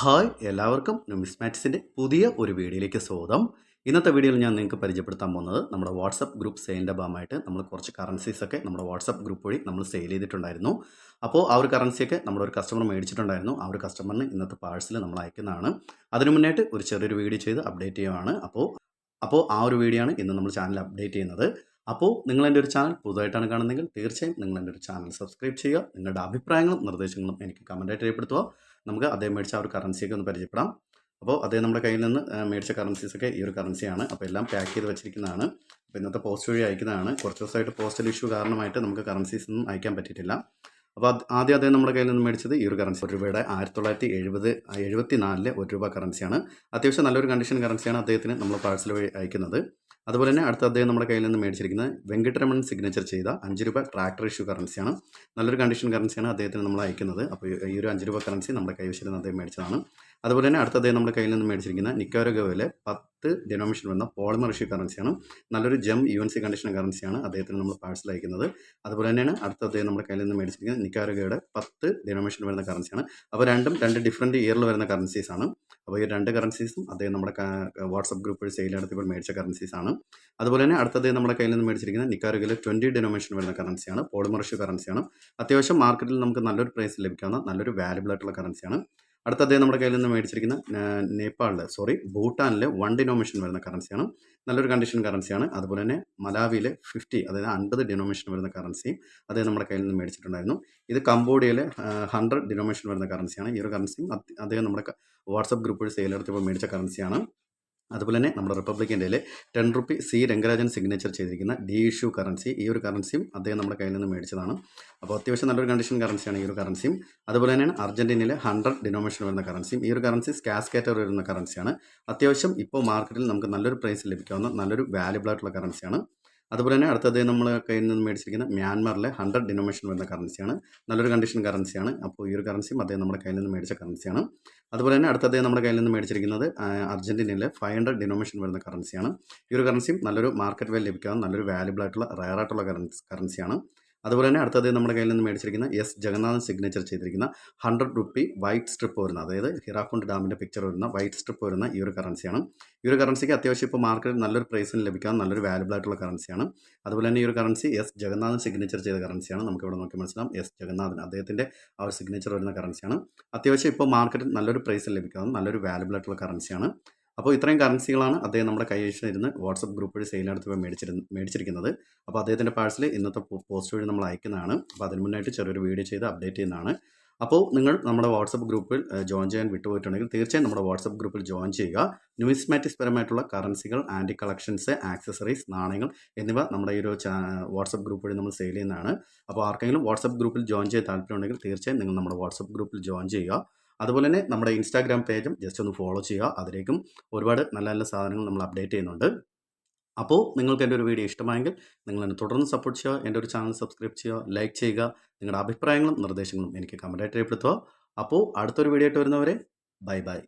Hi എല്ലാവർക്കും നുമിസ്മാറ്റിക്സിന്റെ പുതിയ ഒരു വീഡിയോയിലേക്ക് സ്വാഗതം. ഇന്നത്തെ വീഡിയോയിൽ ഞാൻ നിങ്ങൾക്ക് പരിചയപ്പെടുത്താൻ പോകുന്നത് നമ്മുടെ വാട്സപ്പ് ഗ്രൂപ്പ് സെയിലിന്റെ ഭാഗമായിട്ട് നമ്മൾ കുറച്ച് കറൻസീസ് ഒക്കെ നമ്മുടെ വാട്സപ്പ് ഗ്രൂപ്പ് വഴി നമ്മൾ സെയിൽ ചെയ്തിട്ടുണ്ടായിരുന്നു. അപ്പോൾ ആ ഒരു കറൻസിയൊക്കെ നമ്മുടെ ഒരു കസ്റ്റമർ മേടിച്ചിട്ടുണ്ടായിരുന്നു. ആ ഒരു കസ്റ്റമറിന് ഇന്നത്തെ പാഴ്സൽ നമ്മൾ അയക്കുന്നതാണ്. അതിനു മുന്നായിട്ട് ഒരു ചെറിയൊരു വീഡിയോ ചെയ്ത് അപ്ഡേറ്റ് ചെയ്യുവാണ്. അപ്പോൾ അപ്പോൾ ആ ഒരു വീഡിയോ ആണ് ഇന്ന് നമ്മൾ ചാനൽ അപ്ഡേറ്റ് ചെയ്യുന്നത്. അപ്പോൾ നിങ്ങൾ എന്റെ ഒരു ചാനൽ പുതുതായിട്ടാണ് കാണുന്നതെങ്കിൽ തീർച്ചയായും നിങ്ങൾ എന്റെ ഒരു ചാനൽ സബ്സ്ക്രൈബ് ചെയ്യുക. നിങ്ങളുടെ അഭിപ്രായങ്ങളും നിർദ്ദേശങ്ങളും എനിക്ക് കമന്റായിട്ട് രേഖപ്പെടുത്തുക. നമുക്ക് അദ്ദേഹം മേടിച്ച ആ ഒരു കറൻസിയൊക്കെ ഒന്ന് പരിചയപ്പെടാം. അപ്പോൾ അദ്ദേഹം നമ്മുടെ കയ്യിൽ നിന്ന് മേടിച്ച കറൻസീസൊക്കെ ഈ ഒരു കറൻസിയാണ് അപ്പോൾ എല്ലാം പാക്ക് ചെയ്ത് വെച്ചിരിക്കുന്നതാണ്. അപ്പോൾ ഇന്നത്തെ പോസ്റ്റ് വഴി അയക്കുന്നതാണ്. കുറച്ച് ദിവസമായിട്ട് പോസ്റ്റൽ ഇഷ്യൂ കാരണമായിട്ട് നമുക്ക് കറൻസീസ് ഒന്നും അയക്കാൻ പറ്റിയിട്ടില്ല. അപ്പോൾ ആദ്യം അദ്ദേഹം നമ്മുടെ കയ്യിൽ നിന്ന് മേടിച്ചത് ഈ ഒരു കറൻസി ഒരു രൂപയുടെ ആയിരത്തി തൊള്ളായിരത്തി എഴുപത് എഴുപത്തി നാലിലെ ഒരു രൂപ കറൻസിയാണ് അത്യാവശ്യം നല്ലൊരു കണ്ടീഷൻ കറൻസിയാണ് അദ്ദേഹത്തിന് നമ്മൾ പാഴ്സൽ വഴി അയക്കുന്നത്. അതുപോലെ തന്നെ അടുത്ത അദ്ദേഹം നമ്മുടെ കയ്യിൽ നിന്ന് മേടിച്ചിരിക്കുന്നത് വെങ്കട്ടരമൺ സിഗ്നേച്ചർ ചെയ്ത അഞ്ച് രൂപ ട്രാക്ടർ ഇഷ്യൂ കറൻസിയാണ് നല്ലൊരു കണ്ടീഷൻ കറൻസിയാണ് അദ്ദേഹത്തിന് നമ്മൾ അയക്കുന്നത്. അപ്പോൾ ഈ ഒരു അഞ്ച് രൂപ കറൻസി നമ്മുടെ കൈവശം നിന്ന് അദ്ദേഹം മേടിച്ചതാണ്. അതുപോലെ തന്നെ അടുത്ത അദ്ദേഹം നമ്മുടെ കയ്യിൽ നിന്ന് മേടിച്ചിരിക്കുന്ന നിക്കാരഗോയിലെ പത്ത് ഡെനോമിനേഷൻ വന്ന പോളിമർ ഇഷ്യൂ കറൻസിയാണ് നല്ലൊരു gem U N C condition കറൻസിയാണ് അദ്ദേഹത്തിന് നമ്മൾ പാഴ്സൽ അയക്കുന്നത്. അതുപോലെ തന്നെയാണ് അടുത്ത അദ്ദേഹം നമ്മുടെ കയ്യിൽ നിന്ന് മേടിച്ചിരിക്കുന്നത് നിക്കാരഗയുടെ പത്ത് ഡിനോമിനേഷൻ വരുന്ന കറൻസിയാണ് അപ്പോൾ രണ്ടും രണ്ട് ഡിഫറന്റ് ഇയറിൽ വരുന്ന കറൻസീസ് ആണ്. അപ്പോൾ ഈ രണ്ട് കറൻസീസും അദ്ദേഹം നമ്മുടെ വാട്സപ്പ് ഗ്രൂപ്പ് വഴി സെയിൽ നടത്തിയപ്പോൾ മേടിച്ച കറൻസീസ് ആണ്. അതുപോലെ തന്നെ അടുത്ത അദ്ദേഹം നമ്മുടെ കയ്യിൽ നിന്ന് മേടിച്ചിരിക്കുന്ന നിക്കാരുകയിലെ ട്വന്റി ഡിനോമിനേഷൻ വരുന്ന കറൻസിയാണ് പോളിമറിഷ്യൂ കറൻസിയാണ് അത്യാവശ്യം മാർക്കറ്റിൽ നമുക്ക് നല്ലൊരു പ്രൈസ് ലഭിക്കാവുന്ന നല്ലൊരു വാല്യബിൾ ആയിട്ടുള്ള കറൻസിയാണ് അടുത്തത് നമ്മുടെ കയ്യിൽ നിന്ന് മേടിച്ചിരിക്കുന്ന നേപ്പാളിലെ സോറി ഭൂട്ടാനിലെ വൺ ഡിനോമിനേഷൻ വരുന്ന കറൻസിയാണ് നല്ലൊരു കണ്ടീഷൻ കറൻസിയാണ് അതുപോലെ തന്നെ മലാവിയിലെ ഫിഫ്റ്റി അതായത് അൻപത് ഡിനോമിനേഷൻ വരുന്ന കറൻസിയും അദ്ദേഹം നമ്മുടെ കയ്യിൽ നിന്ന് മേടിച്ചിട്ടുണ്ടായിരുന്നു. ഇത് കംബോഡിയയിലെ ഹൺഡ്രഡ് ഡിനോമിനേഷൻ വരുന്ന കറൻസിയാണ് ഈ ഒരു കറൻസിയും അദ്ദേഹം നമ്മുടെ വാട്സപ്പ് ഗ്രൂപ്പിൽ സെയിൽ മേടിച്ച കറൻസിയാണ് അതുപോലെ തന്നെ നമ്മുടെ റിപ്പബ്ലിക് ഇന്ത്യയിലെ ten rupee C Rangarajan signature ചെയ്തിരിക്കുന്ന ഡി ഇഷ്യൂ കറൻസി ഈ ഒരു കറൻസിയും അദ്ദേഹം നമ്മുടെ കയ്യിൽ നിന്ന് മേടിച്ചതാണ്. അപ്പോൾ അത്യാവശ്യം നല്ലൊരു കണ്ടീഷൻ കറൻസിയാണ് ഈ ഒരു കറൻസിയും അതുപോലെ തന്നെയാണ് അർജന്റീനയിലെ ഹൺഡ്രഡ് ഡിനോമിനേഷൻ വരുന്ന കറൻസിയും ഈ ഒരു കറൻസി സ്കാസ്കേറ്റർ വരുന്ന കറൻസിയാണ് അത്യാവശ്യം ഇപ്പോൾ മാർക്കറ്റിൽ നമുക്ക് നല്ലൊരു പ്രൈസ് ലഭിക്കാവുന്ന നല്ലൊരു വാല്യബിൾ ആയിട്ടുള്ള കറൻസിയാണ് അതുപോലെ തന്നെ അടുത്തത് നമ്മൾ കയ്യിൽ നിന്ന് മേടിച്ചിരിക്കുന്ന മ്യാൻമാറിലെ ഹൺഡ്രഡ് ഡിനോമിനേഷൻ വരുന്ന കറൻസിയാണ്. നല്ലൊരു കണ്ടീഷൻ കറൻസിയാണ് അപ്പോൾ ഈ ഒരു കറൻസിയും അദ്ദേഹം നമ്മുടെ കയ്യിൽ നിന്ന് മേടിച്ച കറൻസിയാണ് അതുപോലെ തന്നെ അടുത്തത് നമ്മുടെ കയ്യിൽ നിന്ന് മേടിച്ചിരിക്കുന്നത് അർജന്റീനയിലെ ഫൈവ് ഹൺഡ്രഡ് ഡിനോമിനേഷൻ വരുന്ന കറൻസിയാണ് ഈ ഒരു കറൻസിയും നല്ലൊരു മാർക്കറ്റ് വാല്യൂ ലഭിക്കാവുന്ന നല്ലൊരു വാല്യബിൾ ആയിട്ടുള്ള റയർ ആയിട്ടുള്ള കറൻസി കറൻസിയാണ് അതുപോലെ തന്നെ അടുത്തത് നമ്മുടെ കയ്യിൽ നിന്ന് മേടിച്ചിരിക്കുന്ന എസ് ജഗന്നാഥൻ സിഗ്നേച്ചർ ചെയ്തിരിക്കുന്ന ഹൺഡ്രഡ് റുപ്പി വൈറ്റ് സ്ട്രിപ്പ് വരുന്ന അതായത് ഹിറാക്കുണ്ട് ഡാമിന്റെ പിക്ചർ വരുന്ന വൈറ്റ് സ്ട്രിപ്പ് വരുന്ന ഈ ഒരു കറൻസിയാണ് ഈ ഒരു കറൻസിക്ക് അത്യാവശ്യം ഇപ്പോൾ മാർക്കറ്റിൽ നല്ലൊരു പ്രൈസിന് ലഭിക്കാൻ നല്ലൊരു വാലുബിൾ ആയിട്ടുള്ള കറൻസിയാണ് അതുപോലെ തന്നെ ഈ ഒരു കറൻസി എസ് ജഗന്നാഥൻ സിഗ്നേച്ചർ ചെയ്ത കറൻസിയാണ് നമുക്ക് ഇവിടെ നോക്കി മനസ്സിലാവും. എസ് ജഗന്നാഥൻ അദ്ദേഹത്തിന്റെ ആ ഒരു സിഗ്നേച്ചർ വരുന്ന കറൻസിയാണ് അത്യാവശ്യം ഇപ്പോൾ മാർക്കറ്റിൽ നല്ലൊരു പ്രൈസിൽ ലഭിക്കാവുന്ന നല്ലൊരു വാലുബിൾ ആയിട്ടുള്ള കറൻസിയാണ് അപ്പോൾ ഇത്രയും കറൻസികളാണ് അദ്ദേഹം നമ്മുടെ കൈവശം ഇരുന്ന് വാട്സപ്പ് ഗ്രൂപ്പ് വഴി സെയിൽ നടത്തി മേടിച്ചിരുന്ന മേടിച്ചിരിക്കുന്നത്. അപ്പോൾ അദ്ദേഹത്തിന്റെ പാഴ്സൽ ഇന്നത്തെ പോസ്റ്റ് വഴി നമ്മൾ അയക്കുന്നതാണ്. അപ്പോൾ അതിന് മുന്നായിട്ട് ചെറിയൊരു വീഡിയോ ചെയ്ത് അപ്ഡേറ്റ് ചെയ്യുന്നതാണ്. അപ്പോൾ നിങ്ങൾ നമ്മുടെ വാട്സപ്പ് ഗ്രൂപ്പിൽ ജോയിൻ ചെയ്യാൻ വിട്ടുപോയിട്ടുണ്ടെങ്കിൽ തീർച്ചയായും നമ്മുടെ വാട്സപ്പ് ഗ്രൂപ്പിൽ ജോയിൻ ചെയ്യുക. ന്യൂസ്മാറ്റിക്സ് പരമായിട്ടുള്ള കറൻസികൾ ആന്റി കളക്ഷൻസ് ആക്സസറീസ് നാണയങ്ങൾ എന്നിവ നമ്മുടെ ഈ ഒരു വാട്സപ്പ് ഗ്രൂപ്പ് വഴി നമ്മൾ സെയിൽ ചെയ്യുന്നതാണ്. അപ്പോൾ ആർക്കെങ്കിലും വാട്സപ്പ് ഗ്രൂപ്പിൽ ജോയിൻ ചെയ്യാൻ താല്പര്യമുണ്ടെങ്കിൽ തീർച്ചയായും നിങ്ങൾ നമ്മുടെ വാട്സപ്പ് ഗ്രൂപ്പിൽ ജോയിൻ ചെയ്യുക. അതുപോലെ തന്നെ നമ്മുടെ ഇൻസ്റ്റാഗ്രാം പേജും ജസ്റ്റ് ഒന്ന് ഫോളോ ചെയ്യുക. അതിലേക്കും ഒരുപാട് നല്ല നല്ല സാധനങ്ങൾ നമ്മൾ അപ്ഡേറ്റ് ചെയ്യുന്നുണ്ട്. അപ്പോൾ നിങ്ങൾക്ക് എന്റെ ഒരു വീഡിയോ ഇഷ്ടമായെങ്കിൽ നിങ്ങൾ എന്നെ തുടർന്ന് സപ്പോർട്ട് ചെയ്യുക. എന്റെ ഒരു ചാനൽ സബ്സ്ക്രൈബ് ചെയ്യുക ലൈക്ക് ചെയ്യുക. നിങ്ങളുടെ അഭിപ്രായങ്ങളും നിർദ്ദേശങ്ങളും എനിക്ക് കമന്റായിട്ട് രേഖപ്പെടുത്തുക. അപ്പോൾ അടുത്തൊരു വീഡിയോ ആയിട്ട് വരുന്നവരെ ബൈ ബൈ